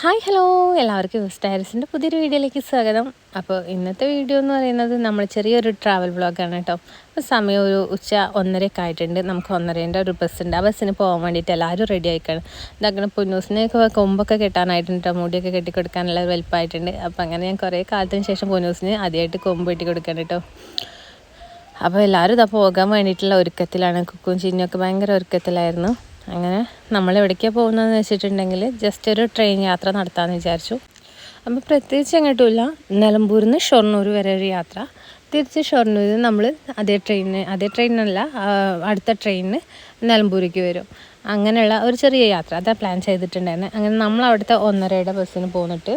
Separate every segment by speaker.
Speaker 1: Hi hello. എല്ലാവർക്കും സ്റ്റൈൽസിന്റെ പുതിയൊരു വീഡിയോയിലേക്ക് സ്വാഗതം. അപ്പോൾ ഇന്നത്തെ വീഡിയോ എന്ന് പറയുന്നത് നമ്മൾ ചെറിയൊരു ട്രാവൽ ബ്ലോഗാണ് കേട്ടോ. അപ്പോൾ സമയം ഒരു ഉച്ച ഒന്നരയൊക്കെ ആയിട്ടുണ്ട്. നമുക്ക് ഒന്നരേന്റെ ഒരു ബസ്സുണ്ട് ആ ബസ്സിന് പോകാൻ വേണ്ടിയിട്ട് എല്ലാവരും റെഡി ആയിക്കാണ്. ഇതങ്ങനെ പൊന്നൂസിനെയൊക്കെ കൊമ്പൊക്കെ കെട്ടാനായിട്ടുണ്ട് കേട്ടോ. മുടിയൊക്കെ കെട്ടിക്കൊടുക്കാനുള്ള വലിപ്പമായിട്ടുണ്ട്. അപ്പോൾ അങ്ങനെ ഞാൻ കുറേ കാലത്തിന് ശേഷം പൊന്നൂസിന് ആദ്യമായിട്ട് കൊമ്പ് കെട്ടി കൊടുക്കാൻ കേട്ടോ. അപ്പോൾ എല്ലാവരും ഇതാ പോകാൻ വേണ്ടിയിട്ടുള്ള ഒരുക്കത്തിലാണ്. കുക്കും ചിന്നൊക്കെ ഭയങ്കര ഒരുക്കത്തിലായിരുന്നു. അങ്ങനെ നമ്മൾ എവിടേക്കാണ് പോകുന്നതെന്ന് വെച്ചിട്ടുണ്ടെങ്കിൽ ജസ്റ്റ് ഒരു ട്രെയിൻ യാത്ര നടത്താമെന്ന് വിചാരിച്ചു. അപ്പോൾ പ്രത്യേകിച്ച് എങ്ങോട്ടുമില്ല. നിലമ്പൂരിൽ നിന്ന് ഷൊർണൂർ വരെ ഒരു യാത്ര. തിരിച്ച് ഷൊർണൂരിൽ നിന്ന് നമ്മൾ അതേ ട്രെയിനിന് അതേ ട്രെയിനല്ല അടുത്ത ട്രെയിനിന് നിലമ്പൂരിലേക്ക് വരും. അങ്ങനെയുള്ള ഒരു ചെറിയ യാത്ര അതാ പ്ലാൻ ചെയ്തിട്ടുണ്ടായിരുന്നത് അങ്ങനെ നമ്മൾ അവിടുത്തെ ഒന്നരയുടെ ബസ്സിന് പോന്നിട്ട്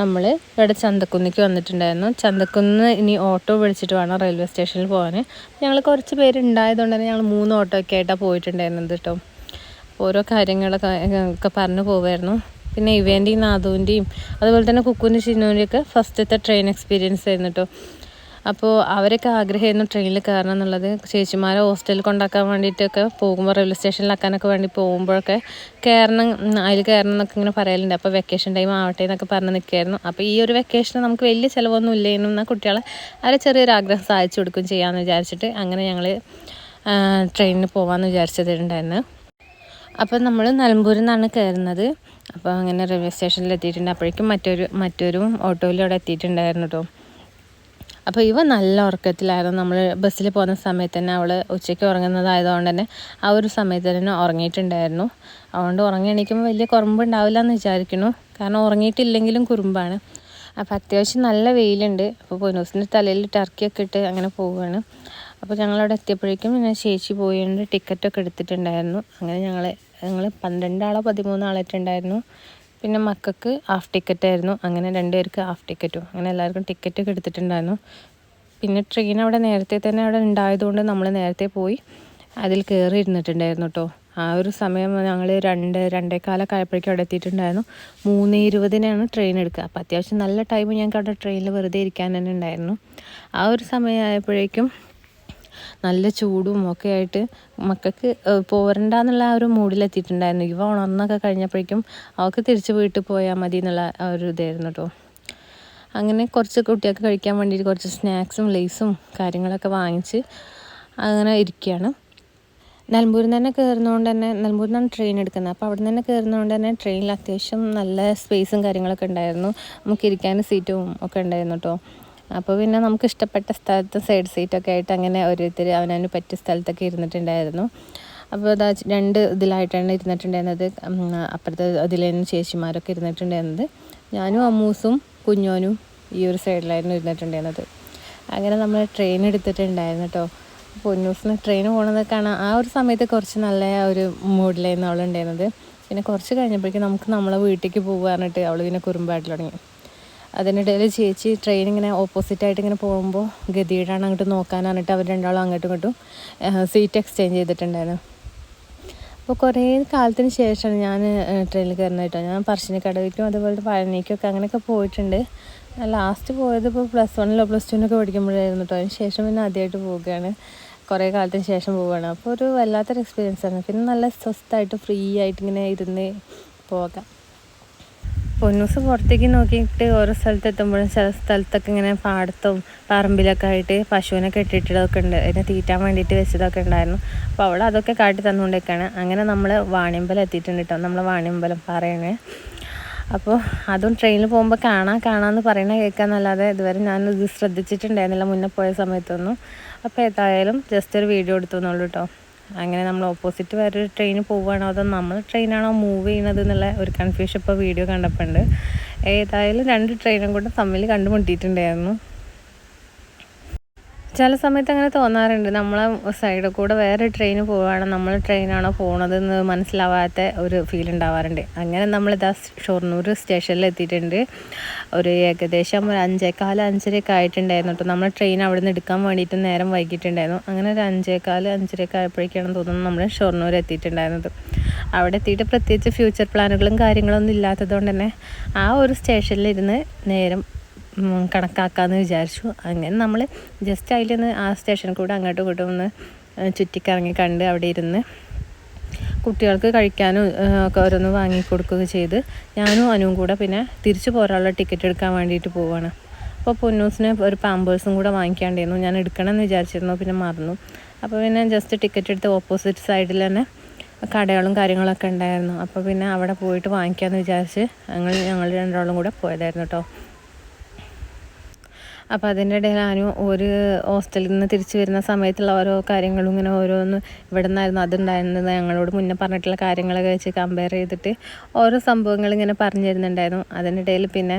Speaker 1: നമ്മൾ ഇവിടെ ചന്തക്കുന്നിക്ക് വന്നിട്ടുണ്ടായിരുന്നു. ചന്തക്കുന്ന് ഇനി ഓട്ടോ വിളിച്ചിട്ട് വേണം റെയിൽവേ സ്റ്റേഷനിൽ പോകാൻ ഞങ്ങൾ കുറച്ച് പേരുണ്ടായതുകൊണ്ട് തന്നെ ഞങ്ങൾ മൂന്ന് ഓട്ടോ ഒക്കെ ആയിട്ടാണ് പോയിട്ടുണ്ടായിരുന്നത് കേട്ടോ ഓരോ കാര്യങ്ങളൊക്കെ ഒക്കെ പറഞ്ഞു പോവായിരുന്നു പിന്നെ ഇവേന്റെയും നാദുവിന്റെയും അതുപോലെ തന്നെ കുക്കുവിന്റെ ചിന്നുവിന്റെയൊക്കെ ഫസ്റ്റത്തെ ട്രെയിൻ എക്സ്പീരിയൻസ് ആയിരുന്നു കേട്ടോ അപ്പോൾ അവരൊക്കെ ആഗ്രഹമായിരുന്നു ട്രെയിനിൽ കയറണം എന്നുള്ളത്. ചേച്ചിമാരെ ഹോസ്റ്റലിൽ കൊണ്ടാക്കാൻ വേണ്ടിയിട്ടൊക്കെ പോകുമ്പോൾ റെയിൽവേ സ്റ്റേഷനിലാക്കാനൊക്കെ വേണ്ടി പോകുമ്പോഴൊക്കെ കയറണം അതിൽ കയറണം എന്നൊക്കെ ഇങ്ങനെ പറയലുണ്ട്. അപ്പോൾ വെക്കേഷൻ ടൈം ആവട്ടെ എന്നൊക്കെ പറഞ്ഞ് നിൽക്കുകയായിരുന്നു അപ്പോൾ ഈ ഒരു വെക്കേഷന് നമുക്ക് വലിയ ചിലവൊന്നും ഇല്ലേനും എന്നാൽ കുട്ടികളെ അവരെ ചെറിയൊരു ആഗ്രഹം സാധിച്ചു കൊടുക്കും ചെയ്യാമെന്ന് വിചാരിച്ചിട്ട് അങ്ങനെ ഞങ്ങൾ ട്രെയിനിന് പോകാമെന്ന് വിചാരിച്ചതുണ്ടായിരുന്നു. അപ്പോൾ നമ്മൾ നിലമ്പൂരിൽ നിന്നാണ് കയറുന്നത്. അപ്പോൾ അങ്ങനെ റെയിൽവേ സ്റ്റേഷനിൽ എത്തിയിട്ടുണ്ട് അപ്പോഴേക്കും മറ്റൊരു മറ്റൊരു ഓട്ടോയിൽ അവിടെ എത്തിയിട്ടുണ്ടായിരുന്നു കേട്ടോ അപ്പോൾ ഇവ നല്ല ഉറക്കത്തിലായിരുന്നു. നമ്മൾ ബസ്സിൽ പോകുന്ന സമയത്ത് തന്നെ അവൾ ഉച്ചയ്ക്ക് ഉറങ്ങുന്നതായതുകൊണ്ട് തന്നെ ആ ഒരു സമയത്ത് തന്നെ ഉറങ്ങിയിട്ടുണ്ടായിരുന്നു. അതുകൊണ്ട് ഉറങ്ങി എണീക്കുമ്പോൾ വലിയ കുറുമ്പുണ്ടാവില്ല എന്ന് വിചാരിക്കുന്നു. കാരണം ഉറങ്ങിയിട്ടില്ലെങ്കിലും കുറുമ്പാണ്. അപ്പോൾ അത്യാവശ്യം നല്ല വെയിലുണ്ട്. അപ്പോൾ പൊന്നൂസിന്റെ തലയിൽ ടർക്കിയൊക്കെ ഇട്ട് അങ്ങനെ പോവുകയാണ് അപ്പോൾ ഞങ്ങളവിടെ എത്തിയപ്പോഴേക്കും പിന്നെ ചേച്ചി പോയിട്ട് ടിക്കറ്റൊക്കെ എടുത്തിട്ടുണ്ടായിരുന്നു. അങ്ങനെ ഞങ്ങൾ ഞങ്ങൾ പന്ത്രണ്ടാളോ പതിമൂന്നാളായിട്ടുണ്ടായിരുന്നു. പിന്നെ മക്കൾക്ക് ഹാഫ് ടിക്കറ്റ് ആയിരുന്നു അങ്ങനെ രണ്ടുപേർക്ക് ഹാഫ് ടിക്കറ്റും അങ്ങനെ എല്ലാവർക്കും ടിക്കറ്റൊക്കെ എടുത്തിട്ടുണ്ടായിരുന്നു. പിന്നെ ട്രെയിൻ അവിടെ നേരത്തെ തന്നെ അവിടെ ഉണ്ടായതുകൊണ്ട് നമ്മൾ നേരത്തെ പോയി അതിൽ കയറി ഇരുന്നിട്ടുണ്ടായിരുന്നു കേട്ടോ ആ ഒരു സമയം ഞങ്ങൾ രണ്ട് രണ്ടേക്കാലൊക്കെ ആയപ്പോഴേക്കും അവിടെ എത്തിയിട്ടുണ്ടായിരുന്നു. മൂന്ന് ഇരുപതിനാണ് ട്രെയിൻ എടുക്കുക. അപ്പോൾ അത്യാവശ്യം നല്ല ടൈം ഞങ്ങൾക്ക് അവിടെ ട്രെയിനിൽ വെറുതെ ഇരിക്കാൻ തന്നെ ഉണ്ടായിരുന്നു. ആ ഒരു സമയമായപ്പോഴേക്കും നല്ല ചൂടും ഒക്കെ ആയിട്ട് മക്കൾക്ക് പോരണ്ട എന്നുള്ള ആ ഒരു മൂഡിലെത്തിയിട്ടുണ്ടായിരുന്നു. ഇവ ഉണർന്നൊക്കെ കഴിഞ്ഞപ്പോഴേക്കും അവൾക്ക് തിരിച്ച് വീട്ടിൽ പോയാൽ മതി എന്നുള്ള ആ ഒരു ഇതായിരുന്നു കേട്ടോ അങ്ങനെ കുറച്ച് കുട്ടികൾക്ക് കഴിക്കാൻ വേണ്ടിയിട്ട് കുറച്ച് സ്നാക്സും ലേസും കാര്യങ്ങളൊക്കെ വാങ്ങിച്ച് അങ്ങനെ ഇരിക്കുകയാണ്. നിലമ്പൂരിൽ നിന്ന് തന്നെ കയറുന്നതുകൊണ്ട് തന്നെ നിലമ്പൂരിൽ നിന്നാണ് ട്രെയിൻ എടുക്കുന്നത്. അപ്പോൾ അവിടെ നിന്ന് തന്നെ കയറുന്നതുകൊണ്ട് തന്നെ ട്രെയിനിൽ അത്യാവശ്യം നല്ല സ്പേസും കാര്യങ്ങളൊക്കെ ഉണ്ടായിരുന്നു. നമുക്ക് ഇരിക്കാൻ സീറ്റും ഒക്കെ ഉണ്ടായിരുന്നു കേട്ടോ അപ്പോൾ പിന്നെ നമുക്ക് ഇഷ്ടപ്പെട്ട സ്ഥലത്ത് സൈഡ് സീറ്റൊക്കെ ആയിട്ട് അങ്ങനെ ഓരോരുത്തർ അവനവന് പറ്റിയ സ്ഥലത്തൊക്കെ ഇരുന്നിട്ടുണ്ടായിരുന്നു. അപ്പോൾ അതാ രണ്ട് ഇതിലായിട്ടാണ് ഇരുന്നിട്ടുണ്ടായിരുന്നത്. അപ്പുറത്തെ അതിലേനും ചേച്ചിമാരൊക്കെ ഇരുന്നിട്ടുണ്ടായിരുന്നത്. ഞാനും അമ്മൂസും കുഞ്ഞോനും ഈ ഒരു സൈഡിലായിരുന്നു ഇരുന്നിട്ടുണ്ടായിരുന്നത്. അങ്ങനെ നമ്മൾ ട്രെയിൻ എടുത്തിട്ടുണ്ടായിരുന്നു കേട്ടോ പൊന്നൂസിന് ട്രെയിൻ പോകണത് കാണാൻ ആ ഒരു സമയത്ത് കുറച്ച് നല്ല ഒരു മൂഡിലായിരുന്നു അവളുണ്ടായിരുന്നത്. പിന്നെ കുറച്ച് കഴിഞ്ഞപ്പോഴേക്കും നമുക്ക് നമ്മളെ വീട്ടിലേക്ക് പോകുക പറഞ്ഞിട്ട് അവൾ പിന്നെ കുറുമ്പായിട്ട് തുടങ്ങി. അതിനിടയിൽ ചേച്ചി ട്രെയിൻ ഇങ്ങനെ ഓപ്പോസിറ്റായിട്ട് ഇങ്ങനെ പോകുമ്പോൾ ഗതിയിടാണ് അങ്ങോട്ട് നോക്കാൻ പറഞ്ഞിട്ട് അവർ രണ്ടാളും അങ്ങോട്ടും ഇങ്ങോട്ടും സീറ്റ് എക്സ്ചേഞ്ച് ചെയ്തിട്ടുണ്ടായിരുന്നു. അപ്പോൾ കുറേ കാലത്തിന് ശേഷമാണ് ഞാൻ ട്രെയിനിൽ കയറുന്നത് കേട്ടോ. ഞാൻ പറശ്ശിനിക്കടവിക്കും അതുപോലെ പഴനിക്കൊക്കെ അങ്ങനെയൊക്കെ പോയിട്ടുണ്ട്. ലാസ്റ്റ് പോയത് ഇപ്പോൾ പ്ലസ് വണ്ണിലോ പ്ലസ് ടുവിനൊക്കെ പഠിക്കുമ്പോഴായിരുന്നു കേട്ടോ. അതിന് ശേഷം പിന്നെ ആദ്യമായിട്ട് പോവുകയാണ്. കുറേ കാലത്തിന് ശേഷം പോവുകയാണ്. അപ്പോൾ ഒരു വല്ലാത്തൊരു എക്സ്പീരിയൻസ് ആണ്. പിന്നെ നല്ല സ്വസ്ഥമായിട്ട് ഫ്രീ ആയിട്ട് ഇങ്ങനെ ഇരുന്ന് പോകാം. പൊന്നൂസ് പുറത്തേക്ക് നോക്കിയിട്ട് ഓരോ സ്ഥലത്ത് എത്തുമ്പോഴും ചില സ്ഥലത്തൊക്കെ ഇങ്ങനെ പാടത്തും പറമ്പിലൊക്കെ ആയിട്ട് പശുവിനെ കെട്ടിയിട്ടതൊക്കെ ഉണ്ട്. അതിനെ തീറ്റാൻ വേണ്ടിയിട്ട് വെച്ചതൊക്കെ ഉണ്ടായിരുന്നു. അപ്പോൾ അവൾ അതൊക്കെ കാട്ടി തന്നുകൊണ്ടൊക്കെയാണ് അങ്ങനെ നമ്മൾ വാണിയമ്പലം എത്തിയിട്ടുണ്ട് കേട്ടോ. നമ്മൾ വാണിയമ്പലം പറയണേ. അപ്പോൾ അതും ട്രെയിനിൽ പോകുമ്പോൾ കാണാം കാണാമെന്ന് പറയണ കേൾക്കാന്നല്ലാതെ ഇതുവരെ ഞാനിത് ശ്രദ്ധിച്ചിട്ടുണ്ടായിരുന്നില്ല. മുന്നേ പോയ സമയത്തൊന്നും. അപ്പോൾ ഏതായാലും ജസ്റ്റ് ഒരു വീഡിയോ എടുത്തു എന്നുള്ളൂ കേട്ടോ. അങ്ങനെ നമ്മൾ ഓപ്പോസിറ്റ് വേറൊരു ട്രെയിൻ പോവുകയാണോ അതോ നമ്മൾ ട്രെയിനാണോ മൂവ് ചെയ്യുന്നത് എന്നുള്ള ഒരു കൺഫ്യൂഷൻ ഇപ്പോൾ വീഡിയോ കണ്ടപ്പോൾ ഉണ്ട്. ഏതായാലും രണ്ട് ട്രെയിനും കൂടെ തമ്മിൽ കണ്ടുമുട്ടിയിട്ടുണ്ടായിരുന്നു. ചില സമയത്ത് അങ്ങനെ തോന്നാറുണ്ട്. നമ്മളെ സൈഡിൽ കൂടെ വേറെ ട്രെയിൻ പോവുകയാണ് നമ്മൾ ട്രെയിനാണോ പോണതെന്ന് മനസ്സിലാവാത്ത ഒരു ഫീൽ ഉണ്ടാവാറുണ്ട്. അങ്ങനെ നമ്മൾ നമ്മളിതാ ഷൊർണൂർ സ്റ്റേഷനിൽ എത്തിയിട്ടുണ്ട്. ഒരു ഏകദേശം ഒരു അഞ്ചേക്കാൽ അഞ്ചരയൊക്കെ ആയിട്ടുണ്ടായിരുന്നു. കേട്ടോ നമ്മൾ ട്രെയിൻ അവിടെ നിന്ന് എടുക്കാൻ വേണ്ടിയിട്ട് നേരം വൈകിട്ടുണ്ടായിരുന്നു അങ്ങനെ ഒരു അഞ്ചേക്കാൽ അഞ്ചരയൊക്കെ ആയപ്പോഴേക്കാണ് തോന്നുന്നത് നമ്മൾ ഷൊർണൂർ എത്തിയിട്ടുണ്ടായിരുന്നത്. അവിടെ എത്തിയിട്ട് പ്രത്യേകിച്ച് ഫ്യൂച്ചർ പ്ലാനുകളും കാര്യങ്ങളൊന്നും ഇല്ലാത്തതുകൊണ്ട് തന്നെ ആ ഒരു സ്റ്റേഷനിലിരുന്ന് നേരം കണക്കാക്കാമെന്ന് വിചാരിച്ചു. അങ്ങനെ നമ്മൾ ജസ്റ്റ് അതിൽ നിന്ന് ആ സ്റ്റേഷൻ കൂടെ അങ്ങോട്ടും ഇങ്ങോട്ടും ഒന്ന് ചുറ്റിക്കറങ്ങി കണ്ട് അവിടെ ഇരുന്ന് കുട്ടികൾക്ക് കഴിക്കാനും ഒക്കെ ഓരോന്ന് വാങ്ങിക്കൊടുക്കുകയൊക്കെ ചെയ്ത് ഞാനും അനുവും കൂടെ പിന്നെ തിരിച്ചു പോരാനുള്ള ടിക്കറ്റ് എടുക്കാൻ വേണ്ടിയിട്ട് പോവാണ്. അപ്പോൾ പൊന്നൂസിന് ഒരു പാമ്പേഴ്സും കൂടെ വാങ്ങിക്കാണ്ടായിരുന്നു. ഞാൻ എടുക്കണമെന്ന് വിചാരിച്ചിരുന്നു പിന്നെ മറന്നു. അപ്പോൾ പിന്നെ ജസ്റ്റ് ടിക്കറ്റ് എടുത്ത് ഓപ്പോസിറ്റ് സൈഡിൽ തന്നെ കടകളും കാര്യങ്ങളൊക്കെ ഉണ്ടായിരുന്നു. അപ്പോൾ പിന്നെ അവിടെ പോയിട്ട് വാങ്ങിക്കാമെന്ന് വിചാരിച്ച് ഞങ്ങൾ ഞങ്ങൾ രണ്ടാളും കൂടെ പോയതായിരുന്നു കേട്ടോ അപ്പോൾ അതിന്റെ ഇടയിൽ ഒരു ഹോസ്റ്റലിൽ നിന്ന് തിരിച്ചു വരുന്ന സമയത്തുള്ള ഓരോ കാര്യങ്ങളും ഇങ്ങനെ ഓരോന്ന് ഇവിടെ നിന്നായിരുന്നു അതുണ്ടായിരുന്നത് ഞങ്ങളോട് മുന്നേ പറഞ്ഞിട്ടുള്ള കാര്യങ്ങളൊക്കെ വെച്ച് കമ്പയർ ചെയ്തിട്ട് ഓരോ സംഭവങ്ങൾ ഇങ്ങനെ പറഞ്ഞു തരുന്നുണ്ടായിരുന്നു. അതിനിടയിൽ പിന്നെ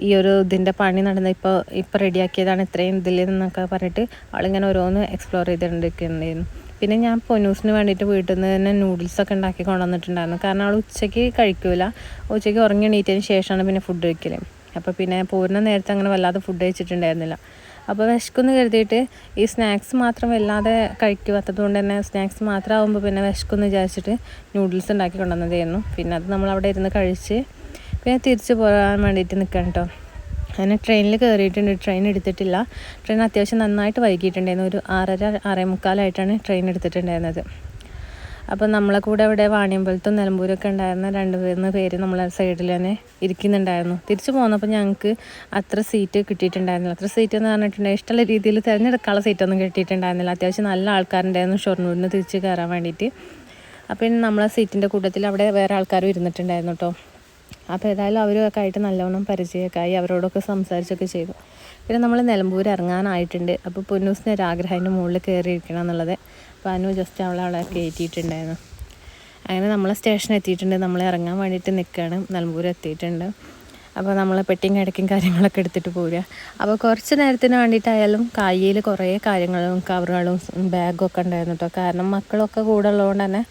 Speaker 1: ഈ ഒരു ഇതിന്റെ പണി നടന്ന ഇപ്പോൾ ഇപ്പോൾ റെഡിയാക്കിയതാണ് ഇത്രയും ഇതിൽ എന്നൊക്കെ പറഞ്ഞിട്ട് അവളിങ്ങനെ ഓരോന്ന് എക്സ്പ്ലോർ ചെയ്തിട്ടുണ്ടായിരുന്നു പിന്നെ ഞാൻ പൊന്നൂസിന് വേണ്ടിയിട്ട് വീട്ടിൽ നിന്ന് തന്നെ നൂഡിൽസൊക്കെ ഉണ്ടാക്കി കൊണ്ടുവന്നിട്ടുണ്ടായിരുന്നു. കാരണം അവൾ ഉച്ചയ്ക്ക് കഴിക്കില്ല ഉച്ചയ്ക്ക് ഉറങ്ങി എണീറ്റതിന് ശേഷമാണ് പിന്നെ ഫുഡ് കഴിക്കൽ അപ്പോൾ പിന്നെ പൂർണ നേരത്തെ അങ്ങനെ വല്ലാതെ ഫുഡ് കഴിച്ചിട്ടുണ്ടായിരുന്നില്ല. അപ്പോൾ വിശക്കുന്ന് കരുതിയിട്ട് ഈ സ്നാക്സ് മാത്രം വല്ലാതെ കഴിക്കാത്തത് കൊണ്ട് തന്നെ സ്നാക്സ് മാത്രം ആകുമ്പോൾ പിന്നെ വിശക്കുന്ന് വിചാരിച്ചിട്ട് നൂഡിൽസ് ഉണ്ടാക്കി കൊണ്ടുവന്നതായിരുന്നു. പിന്നെ അത് നമ്മൾ അവിടെ ഇരുന്ന് കഴിച്ച് പിന്നെ തിരിച്ചു പോകാൻ വേണ്ടിയിട്ട് നിൽക്കണം കേട്ടോ അങ്ങനെ ട്രെയിനിൽ കയറിയിട്ടുണ്ട് ട്രെയിൻ എടുത്തിട്ടില്ല. ട്രെയിൻ അത്യാവശ്യം നന്നായിട്ട് വൈകിട്ടുണ്ടായിരുന്നു ഒരു ആറര ആറേ മുക്കാലായിട്ടാണ് ട്രെയിൻ എടുത്തിട്ടുണ്ടായിരുന്നത്. അപ്പോൾ നമ്മളെ കൂടെ ഇവിടെ വാണിയമ്പലത്തും നിലമ്പൂരൊക്കെ ഉണ്ടായിരുന്ന രണ്ട് മൂന്ന് പേര് നമ്മളെ സൈഡിൽ തന്നെ ഇരിക്കുന്നുണ്ടായിരുന്നു. തിരിച്ചു പോന്നപ്പോൾ ഞങ്ങൾക്ക് അത്ര സീറ്റ് കിട്ടിയിട്ടുണ്ടായിരുന്നില്ല. അത്ര സീറ്റ് എന്ന് പറഞ്ഞിട്ടുണ്ടെങ്കിൽ ഇഷ്ടമുള്ള രീതിയിൽ തിരഞ്ഞെടുക്കാനുള്ള സീറ്റൊന്നും കിട്ടിയിട്ടുണ്ടായിരുന്നില്ല. അത്യാവശ്യം നല്ല ആൾക്കാരുണ്ടായിരുന്നു ഷൊർണൂരിന് തിരിച്ച് കയറാൻ വേണ്ടിയിട്ട്. അപ്പം നമ്മളെ സീറ്റിന്റെ കൂട്ടത്തിൽ അവിടെ വേറെ ആൾക്കാരും ഇരുന്നിട്ടുണ്ടായിരുന്നു കേട്ടോ അപ്പോൾ ഏതായാലും അവരൊക്കെ ആയിട്ട് നല്ലവണ്ണം പരിചയമൊക്കെ ആയി അവരോടൊക്കെ സംസാരിച്ചൊക്കെ ചെയ്തു. പിന്നെ നമ്മൾ നിലമ്പൂർ ഇറങ്ങാനായിട്ടുണ്ട്. അപ്പോൾ പൊന്നൂസിന് ഒരു ആഗ്രഹം അതിന്റെ മുകളിൽ കയറിയിരിക്കണം എന്നുള്ളത്. അനു ജസ്റ്റ് അവളെ അവളെ കയറ്റിയിട്ടുണ്ടായിരുന്നു. അങ്ങനെ നമ്മൾ സ്റ്റേഷൻ എത്തിയിട്ടുണ്ട്. നമ്മൾ ഇറങ്ങാൻ വേണ്ടിയിട്ട് നിൽക്കുകയാണ് നിലമ്പൂർ എത്തിയിട്ടുണ്ട്. അപ്പോൾ നമ്മൾ പെട്ടിയും കിടക്കും കാര്യങ്ങളൊക്കെ എടുത്തിട്ട് പോരുക അപ്പോൾ കുറച്ച് നേരത്തിന് വേണ്ടിയിട്ടായാലും കയ്യിൽ കുറേ കാര്യങ്ങളും കവറുകളും ബാഗും ഒക്കെ ഉണ്ടായിരുന്നു കേട്ടോ കാരണം മക്കളൊക്കെ കൂടെ ഉള്ളതുകൊണ്ട് തന്നെ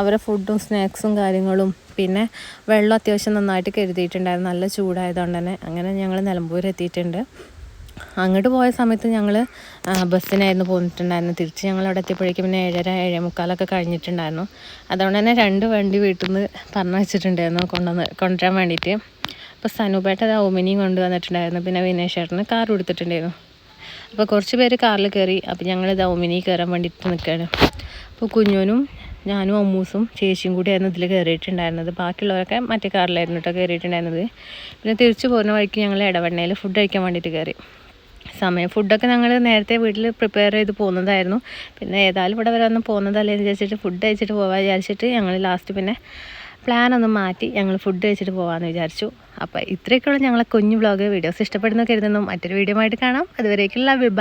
Speaker 1: അവരെ ഫുഡും സ്നാക്സും കാര്യങ്ങളും പിന്നെ വെള്ളം അത്യാവശ്യം നന്നായിട്ട് കരുതിയിട്ടുണ്ടായിരുന്നു. നല്ല ചൂടായതുകൊണ്ട് തന്നെ. അങ്ങനെ ഞങ്ങൾ നിലമ്പൂർ എത്തിയിട്ടുണ്ട്. അങ്ങോട്ട് പോയ സമയത്ത് ഞങ്ങൾ ബസ്സിനായിരുന്നു പോന്നിട്ടുണ്ടായിരുന്നു. തിരിച്ച് ഞങ്ങൾ അവിടെ എത്തിയപ്പോഴേക്കും പിന്നെ ഏഴര ഏഴേ മുക്കാലൊക്കെ കഴിഞ്ഞിട്ടുണ്ടായിരുന്നു. അതുകൊണ്ട് തന്നെ രണ്ട് വണ്ടി വീട്ടിൽ നിന്ന് പറഞ്ഞു വെച്ചിട്ടുണ്ടായിരുന്നു കൊണ്ടുവന്ന് കൊണ്ടുവരാൻ വേണ്ടിയിട്ട്. അപ്പോൾ സനുപേട്ട ഓമിനിയും കൊണ്ടുവന്നിട്ടുണ്ടായിരുന്നു പിന്നെ വിനേഷേട്ടന് കാർ കൊടുത്തിട്ടുണ്ടായിരുന്നു. അപ്പോൾ കുറച്ച് പേര് കാറിൽ കയറി അപ്പോൾ ഞങ്ങൾ ഓമിനി കയറാൻ വേണ്ടിയിട്ട് നിൽക്കുകയാണ് അപ്പോൾ കുഞ്ഞോനും ഞാനും അമ്മൂസും ചേച്ചിയും കൂടിയായിരുന്നു ഇതിൽ കയറിയിട്ടുണ്ടായിരുന്നത്. ബാക്കിയുള്ളവരൊക്കെ മറ്റേ കാറിലായിരുന്നു കേട്ടോ കയറിയിട്ടുണ്ടായിരുന്നത്. പിന്നെ തിരിച്ചു പോകുന്ന വഴിക്ക് ഞങ്ങൾ ഇടവണ്ണയിൽ ഫുഡ് കഴിക്കാൻ വേണ്ടിയിട്ട് കയറി. സമയം. ഫുഡൊക്കെ ഞങ്ങൾ നേരത്തെ വീട്ടിൽ പ്രിപ്പയർ ചെയ്ത് പോകുന്നതായിരുന്നു. പിന്നെ ഏതായാലും ഇവിടെ വരെ ഒന്ന് പോകുന്നതല്ലേ എന്ന് വിചാരിച്ചിട്ട് ഫുഡ് കഴിച്ചിട്ട് പോകാൻ വിചാരിച്ചിട്ട് ഞങ്ങൾ ലാസ്റ്റ് പിന്നെ പ്ലാൻ ഒന്ന് മാറ്റി ഞങ്ങൾ ഫുഡ് കഴിച്ചിട്ട് പോകാമെന്ന് വിചാരിച്ചു. അപ്പോൾ ഇത്രയൊക്കെയുള്ള ഞങ്ങളെ കുഞ്ഞു ബ്ലോഗ് വീഡിയോസ് ഇഷ്ടപ്പെടുന്ന കരുതുന്നു. മറ്റൊരു വീഡിയോ ആയിട്ട് കാണാം. അതുവരേക്കുള്ള വിഭ